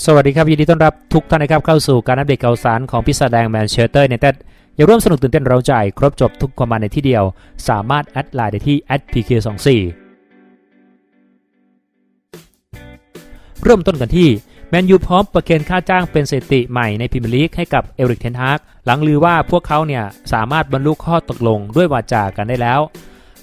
สวัสดีครับ ยินดีต้อนรับทุกท่านนะครับเข้าสู่การอัปเดตข่าวสารของพิศแดงแมนเชสเตอร์เนเต็ดอย่าร่วมสนุกตื่นเต้นเราใจครบจบทุกความมันในที่เดียว สามารถแอดไลน์ได้ที่ @pk24 เริ่มต้นกันที่แมนยูพร้อมประเคนค่าจ้างเป็นสถิติใหม่ในพรีเมียร์ลีกให้กับเอริกเทนฮากหลังลือว่าพวกเขาเนี่ยสามารถบรรลุข้อตกลงด้วยวาจากันได้แล้ว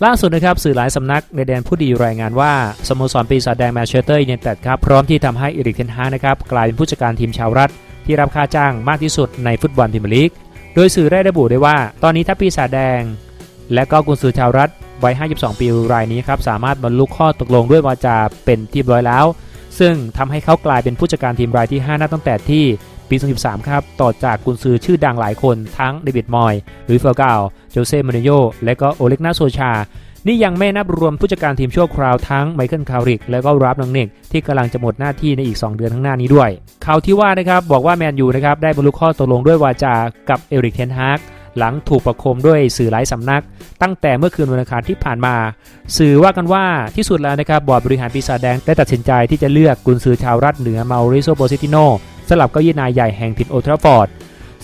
ล่าสุดนะครับสื่อหลายสำนักในแดนผู้ดีรายงานว่าสโมสรปีศาจแดงแมนเชสเตอร์ยูไนเต็ดครับพร้อมที่ทำให้เอริกเทนฮานะครับกลายเป็นผู้จัดการทีมชาวรัฐ ที่รับค่าจ้างมากที่สุดในฟุตบอลพรีเมียร์ลีก โดยสื่อได้ระบุได้ว่า ตอนนี้ถ้าปีศาจแดง และก็กุนซือชาวรัฐวัย 52 ปีรายนี้ครับสามารถบรรลุข้อตกลงด้วยวาจาเป็นที่ร้อยแล้ว ซึ่งทำให้เขากลายเป็นผู้จัดการทีมรายที่ 5 นับตั้งแต่ที่ ปี 2013 ครับ ต่อจากกุนซือชื่อดังหลายคนทั้งเดวิดมอยลุยส์เฟลกาลโจเซ่มาริโยและก็โอเล็กนาโซชา นี่ยังไม่นับรวมผู้จัดการทีมชั่วคราวทั้งไมเคิลคาริก และก็รับนังเนกที่กำลังจะหมดหน้าที่ในอีก 2 เดือนข้างหน้านี้ด้วยข่าวที่ว่านะครับบอกว่าแมนยูนะครับได้บรรลุข้อตกลงด้วยวาจากับเอริกเทนฮากหลังถูกประคมด้วยสื่อหลายสำนัก ตั้งแต่เมื่อคืนวันอังคารที่ผ่านมา สื่อว่ากันว่าที่สุดแล้วนะครับบอร์ดบริหารปีศาจแดงได้ตัดสินใจที่จะเลือกกุนซือชาวรัฐเหนือมาริโซโปซิติโน สลับเก้าอี้นายใหญ่แห่งถิ่นโอทราฟอร์ด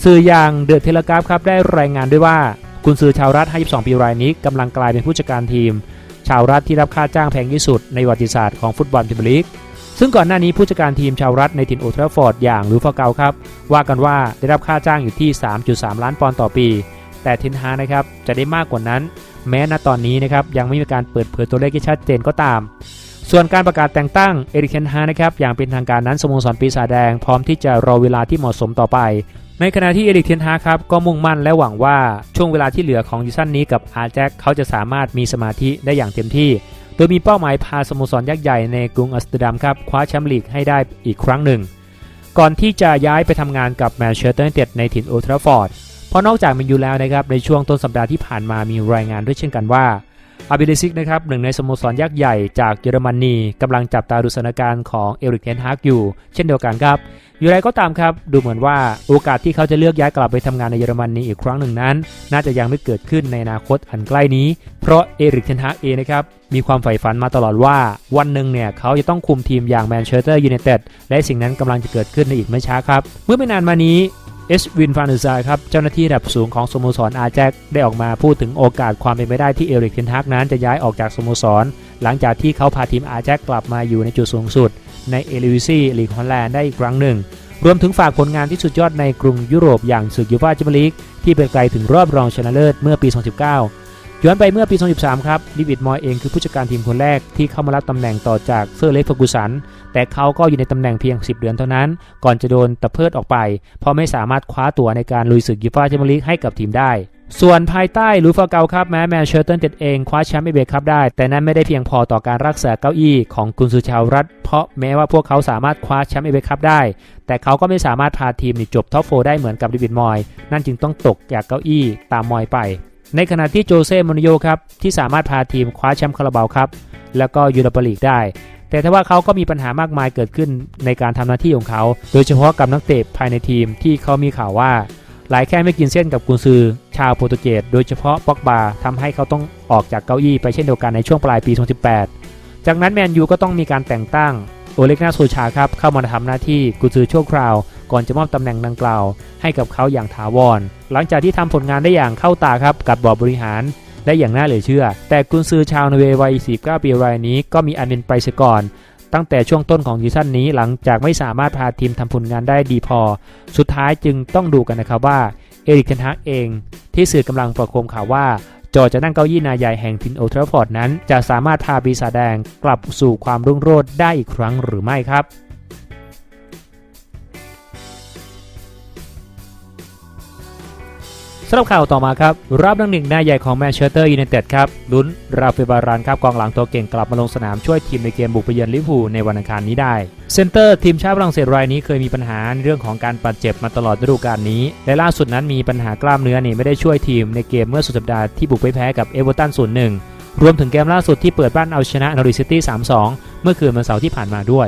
สื่ออย่างเดอะเทเลกราฟครับได้รายงานด้วยว่ากุนซือชาวรัฐ 52 ปีรายนี้กำลังกลายเป็นผู้จัดการทีม ชาวรัฐที่รับค่าจ้างแพงที่สุดในประวัติศาสตร์ของฟุตบอลพรีเมียร์ลีกซึ่งก่อนหน้านี้ผู้จัดการทีมชาวรัฐในถิ่นโอทราฟอร์ดอย่างลูฟาเกาครับ ว่ากันว่าได้รับค่าจ้างอยู่ที่ 3.3 ล้านปอนด์ต่อปี แต่เทนฮานะครับจะได้มากกว่านั้น แม้ณตอนนี้นะครับยังไม่มีการเปิดเผยตัวเลขที่ชัดเจนก็ตาม ส่วนการประกาศแต่งตั้งเอริกเทนฮานะครับอย่างเป็นทางการนั้นสโมสรปีศาจแดงพร้อมที่จะรอเวลาที่เหมาะสมต่อไป ในขณะที่เอริกเทนฮาครับก็มุ่งมั่นและหวังว่าช่วงเวลาที่เหลือของซีซั่นนี้กับอาร์แจ็คเขาจะสามารถมีสมาธิได้อย่างเต็มที่ โดยมีเป้าหมายพาสโมสรยักษ์ใหญ่ในกรุงอัสเตอร์ดัมครับคว้าแชมป์ลีกให้ได้อีกครั้งหนึ่ง ก่อนที่จะย้ายไปทำงานกับแมนเชสเตอร์ยูไนเต็ดในถิ่นโอลทราฟอร์ดเพราะนอกจากมันยูแล้วนะครับในช่วงต้นสัปดาห์ที่ผ่านมามีรายงานด้วยเช่นกันว่า อาบิเลซิกนะครับหนึ่งในสโมสรยักษ์ใหญ่จากเยอรมนีกำลังจับตาดูสถานการณ์ของเอริกเทนฮากอยู่ เช่นเดียวกันครับ อยู่ไรก็ตามครับ ดูเหมือนว่าโอกาสที่เขาจะเลือกย้ายกลับไปทำงานในเยอรมนีอีกครั้งหนึ่งนั้น น่าจะยังไม่เกิดขึ้นในอนาคตอันใกล้นี้ เพราะเอริกเทนฮากเองนะครับมีความใฝ่ฝันมาตลอดว่า วันหนึ่งเนี่ยเขาจะต้องคุมทีมอย่างแมนเชสเตอร์ยูไนเต็ดและสิ่งนั้นกำลังจะเกิดขึ้นในอีกไม่ช้าครับเมื่อไม่นานมานี้ เอชวินฟานเดอร์ซายครับเจ้าหน้าที่ระดับสูงของสโมสรอาแจ็คได้ออกมาพูดถึงโอกาสความเป็นไปได้ที่เอริกเทนฮากนั้นจะย้ายออกจากสโมสร หลังจากที่เขาพาทีมอาแจ็คกลับมาอยู่ในจุดสูงสุด ในเอลิวิซีลีกฮอลแลนด์ได้อีกครั้งหนึ่ง รวมถึงฝากผลงานที่สุดยอดในกรุงยุโรปอย่างศึกยูฟ่าแชมเปี้ยนลีกที่เป็นไกลถึงรอบรองชนะเลิศเมื่อปี 2019 ย้อนไปเมื่อปี 2013 ครับดิวิดมอยเองคือผู้จัดการทีมคนแรกที่เข้ามารับตำแหน่งต่อจากเซอร์เล็กเฟอร์กูสัน แต่เขาก็อยู่ในตำแหน่งเพียง 10 เดือนเท่านั้น ก่อนจะโดนตะเพิดออกไป เพราะไม่สามารถคว้าตั๋วในการลุยศึกยูฟ่าแชมเปี้ยนลีกให้กับทีมได้ ส่วนภายใต้ลูฟาเกาครับแม้แมนเชสเตอร์เต็ดเองคว้าแชมป์เอเบคัพได้ แต่นั้นไม่ได้เพียงพอต่อการรักษาเก้าอี้ของกุนซือชาวรัฐ เพราะแม้ว่าพวกเขาสามารถคว้าแชมป์เอเบคัพได้ แต่เขาก็ไม่สามารถพาทีมนี่จบท็อปโฟได้เหมือนกับดิวิดมอย นั่นจึงต้องตกจากเก้าอี้ตามมอยไป ในขณะที่โจเซ่มอนโยครับที่สามารถพาทีมคว้าแชมป์คาราบาวครับแล้วก็ยูโรปาลีกได้ แต่ถ้าว่าเขาก็มีปัญหามากมายเกิดขึ้นในการทำหน้าที่ของเขา โดยเฉพาะกับนักเตะภายในทีมที่เขามีข่าวว่าหลายแค่ไม่กินเส้นกับกุนซือชาวโปรตุเกสโดยเฉพาะป็อกบาทำให้เขาต้องออกจากเก้าอี้ไปเช่นเดียวกันในช่วงปลายปี 2018 จากนั้นแมนยูก็ต้องมีการแต่งตั้งโอเล็กนาโซชาครับเข้ามาทำหน้าที่กุนซือชั่วคราว ก่อนจะมอบตำแหน่งดังกล่าว ให้กับเขาอย่างถาวร หลังจากที่ทำผลงานได้อย่างเข้าตาครับกับบอร์ดบริหารได้อย่างน่าเหลือเชื่อ แต่กุนซือชาวนเววัย 49 ปีรายนี้ก็มีอันเป็นไปเสียก่อน ตั้งแต่ช่วงต้นของซีซั่นนี้หลังจากไม่สามารถพาทีมทำผลงานได้ดีพอ สุดท้ายจึงต้องดูกันนะครับว่าเอริกเทนฮากเอง ที่สื่อกำลังประโคมข่าวว่าจอจะนั่งเก้าอี้นายใหญ่แห่งทินโอทราฟฟอร์ดนั้น จะสามารถพาปีศาจแดงกลับสู่ความรุ่งโรจน์ได้อีกครั้งหรือไม่ครับ สำหรับข่าวต่อมาครับรับดังหนึ่งนาใหญ่ของแมนเชสเตอร์ยูไนเต็ดครับลุ้นราฟเฟบารานครับกองหลังตัวเก่งกลับมาลงสนามช่วยทีมในเกมบุกไปเยือนลิเวอร์พูลในวันอังคารนี้ได้เซนเตอร์ทีมชาติฝรั่งเศสรายนี้เคยมีปัญหาในเรื่องของการบาดเจ็บมาตลอดฤดูกาลนี้ และล่าสุดนั้นมีปัญหากล้ามเนื้อนี่ไม่ได้ช่วยทีมในเกมเมื่อสุดสัปดาห์ที่บุกไปแพ้กับเอเวอร์ตัน0 1รวมถึงเกมล่าสุดที่เปิดบ้านเอาชนะนอริซิตี้ 3-2 เมื่อคืนวันเสาร์ที่ผ่านมาด้วย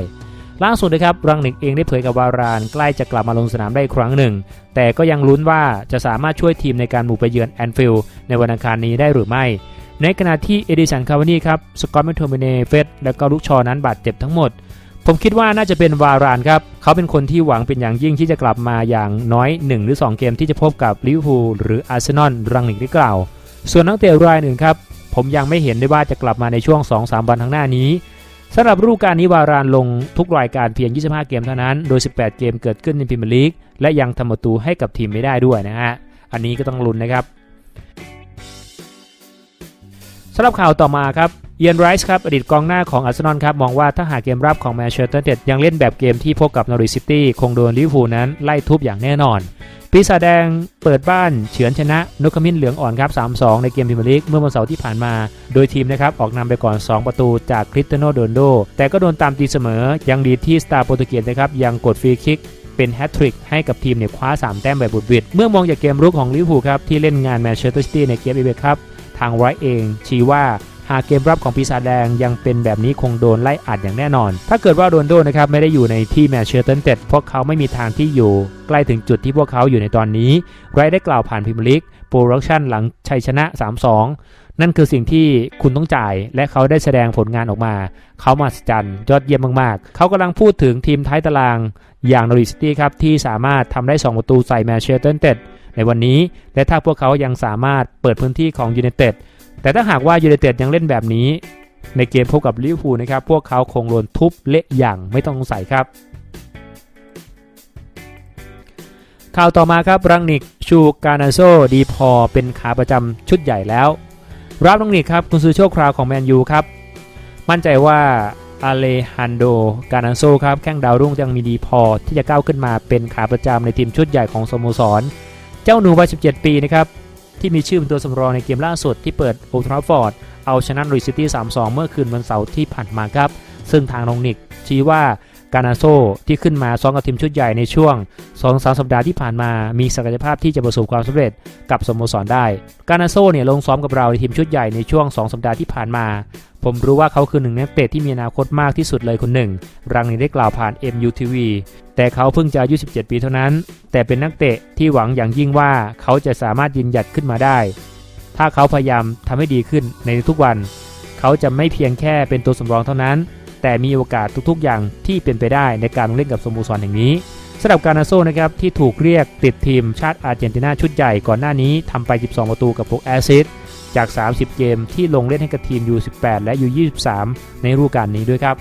ล่าสุดนะครับรังนิกเองได้เผยกับวารานใกล้จะกลับมาลงสนามได้อีกครั้งหนึ่ง แต่ก็ยังลุ้นว่าจะสามารถช่วยทีมในการบุกไปเยือนแอนฟิลด์ในวันอังคารนี้ได้หรือไม่ ในขณะที่เอดิสันคาวานีครับสกอตแมคโทมิเนเฟสและก็ลูกชอนั้นบาดเจ็บทั้งหมด ผมคิดว่าน่าจะเป็นวารานครับ เขาเป็นคนที่หวังเป็นอย่างยิ่งที่จะกลับมาอย่างน้อย 1 หรือ 2 เกมที่จะพบกับลิเวอร์พูลหรืออาร์เซนอลรังนิกได้กล่าว ส่วนนักเตะรายอื่นครับผมยังไม่เห็นได้ว่าจะกลับมาในช่วง 2-3 วันข้างหน้านี้ สำหรับฤดูกาลนี้วารานลงทุกรายการเพียง 25 เกมเท่านั้น โดย 18 เกมเกิดขึ้นในพรีเมียร์ลีก และยังทำประตูให้กับทีมไม่ได้ด้วยนะฮะ อันนี้ก็ต้องลุ้นนะครับสำหรับข่าวต่อมาครับ เอียนไรส์ครับ อดีตกองหน้าของอาร์เซนอลครับ มองว่าถ้าหากเกมรับของแมนเชสเตอร์เด็ดยังเล่นแบบเกมที่พบกับนอริซิตี้คงโดนลิเวอร์พูลนั้นไล่ทุบอย่างแน่นอน ปีศาจแดงเปิดบ้านเฉือนชนะนกขมิ้นเหลืองอ่อนครับ 3-2 ในเกมพรีเมียร์ลีกเมื่อวันเสาร์ที่ผ่านมา โดยทีมนะครับออกนำไปก่อน 2 ประตูจากคริสเตโนโดนโด แต่ก็โดนตามตีเสมอ ยังดีที่สตาร์โปรตุเกสนะครับยังกดฟรีคิกเป็นแฮตทริกให้กับทีมเนี่ยคว้า 3 แต้มแบบบุดบิดเมื่อมองจากเกมรุกของลิเวอร์พูลครับที่เล่นงานแมนเชสเตอร์ซิตี้ในเกมเอเบครับทางไรท์เองชี้ว่า หากเกมรับของปีศาจแดงยังเป็นแบบนี้คงโดนไล่อัดอย่างแน่นอน ถ้าเกิดว่าโรนโดนะครับไม่ได้อยู่ในที่แมนเชสเตอร์เต็ดพวกเขาไม่มีทางที่อยู่ ใกล้ถึงจุดที่พวกเขาอยู่ในตอนนี้ ไรได้กล่าวผ่านพิมลิกโปรดักชันหลังชัยชนะ 3-2 นั่นคือสิ่งที่คุณต้องจ่าย และเขาได้แสดงผลงานออกมา เขามาสจันยอดเยี่ยมมาก ๆ เขากำลังพูดถึงทีมท้ายตารางอย่างนอริสตี้ครับ ที่สามารถทำได้ 2 ประตูใส่แมนเชสเตอร์เต็ดในวันนี้ และถ้าพวกเขายังสามารถเปิดพื้นที่ของยูไนเต็ด แต่ถ้าหากว่ายูไนเต็ดยังเล่นแบบนี้ ในเกมพบกับลิเวอร์พูลนะครับ พวกเขาคงโดนทุบเละอย่างไม่ต้องสงสัยครับ ข่าวต่อมาครับรังนิกชูการนาโซดีพอเป็นขาประจำชุดใหญ่แล้ว รับรังนิกครับคุณซื้อโชคคราวของแมนยูครับ มั่นใจว่าอาเลฮันโดการนาโซครับแข้งดาวรุ่งยังมีดีพอที่จะก้าวขึ้นมาเป็นขาประจำในทีมชุดใหญ่ของสโมสร เจ้าหนูวัย17 ปีนะครับ ที่มีชื่อเป็นตัวสำรองในเกมล่าสุดที่เปิดโอทราฟฟอร์ดเอาชนะรีซิตี้ 3-2 เมื่อคืนวันเสาร์ที่ผ่านมาครับ ซึ่งทางนงนิกชี้ว่าการนาโซที่ขึ้นมาซ้อมกับทีมชุดใหญ่ในช่วง 2-3 สัปดาห์ที่ผ่านมา มีศักยภาพที่จะประสบความสำเร็จกับสโมสรได้ การนาโซเนี่ยลงซ้อมกับเราในทีมชุดใหญ่ในช่วง 2 สัปดาห์ที่ผ่านมา ผมรู้ว่าเขาคือหนึ่งในนักเตะที่มีอนาคตมากที่สุดเลยคนหนึ่ง รังนี้ได้กล่าวผ่าน MUTV แต่เขาเพิ่งจะอายุ 17 ปีเท่านั้น แต่เป็นนักเตะที่หวังอย่างยิ่งว่าเขาจะสามารถยืนหยัดขึ้นมาได้ ถ้าเขาพยายามทำให้ดีขึ้นในทุกวัน เขาจะไม่เพียงแค่เป็นตัวสำรองเท่านั้น แต่มีโอกาสทุกๆ อย่างที่เป็นไปได้ในการลงเล่นกับสโมสรแห่งนี้สำหรับการนาโซนะครับที่ถูกเรียกติดทีมชาติอาร์เจนตินาชุดใหญ่ก่อนหน้านี้ทำไป 12 ประตูกับพวกแอซิสจาก 30 เกมที่ลงเล่นให้กับทีม U18 และ U23 ในฤดูกาลนี้ด้วยครับ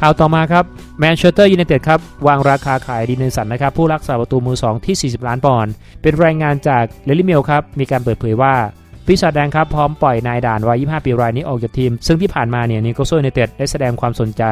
ข่าวต่อมาครับแมนเชสเตอร์ยูไนเต็ดครับ วางราคาขายดีเนสันนะครับ ผู้รักษาประตูมือ 2 ที่ 40 ล้านปอนด์เป็นรายงานจากเลลิเมลครับ มีการเปิดเผยว่าปีศาจแดงครับพร้อมปล่อยนายด่านวัย 25 ปีรายนี้ออกจากทีม ซึ่งที่ผ่านมาเนี่ยนิโคลโซยูไนเต็ดได้แสดงความสนใจ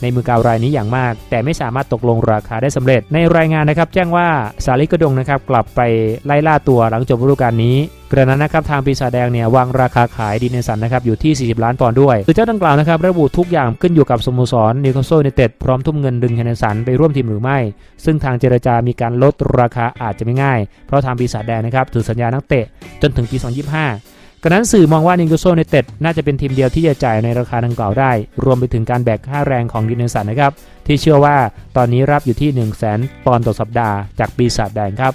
ในมือกาวรายนี้อย่างมาก แต่ไม่สามารถตกลงราคาได้สำเร็จ ในรายงานนะครับ แจ้งว่าซาลิกระดงนะครับกลับไปไล่ล่าตัวหลังจบฤดูกาลนี้กระนั้นนะครับทางปีศาจแดงเนี่ยวางราคาขายดีเนสันนะครับอยู่ที่ 40 ล้านปอนด์ด้วยคือเจ้าดังกล่าวนะครับระบุทุกอย่างขึ้นอยู่กับสโมสรนิโคลโซยูไนเต็ดพร้อมทุ่มเงินดึงเฮนเนสันไปร่วมทีมหรือไม่ ซึ่งทางเจรจามีการลดราคาอาจจะไม่ง่าย เพราะทางปีศาจแดงนะครับถือสัญญานักเตะจนถึงปี 2025 กระนั้นสื่อมองว่านิโกโซในเต็ดน่าจะเป็นทีมเดียวที่จะจ่ายในราคาดังกล่าวได้ รวมไปถึงการแบกค่าแรงของดินเนสันนะครับ ที่เชื่อว่าตอนนี้รับอยู่ที่ 1 0 0 0 0แสนปอนด์ต่อสัปดาห์จากปีศาจแดงครับ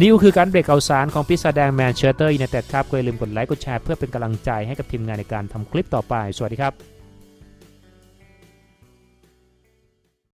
นี่คือการเบรกข่าวสารของปีศาจแดงแมนเชสเตอร์ยูไนเต็ดครับก็อย่าลืมกดไลค์กดแชร์เพื่อเป็นกำลังใจให้กับทีมงานในการทำคลิปต่อไป สวัสดีครับ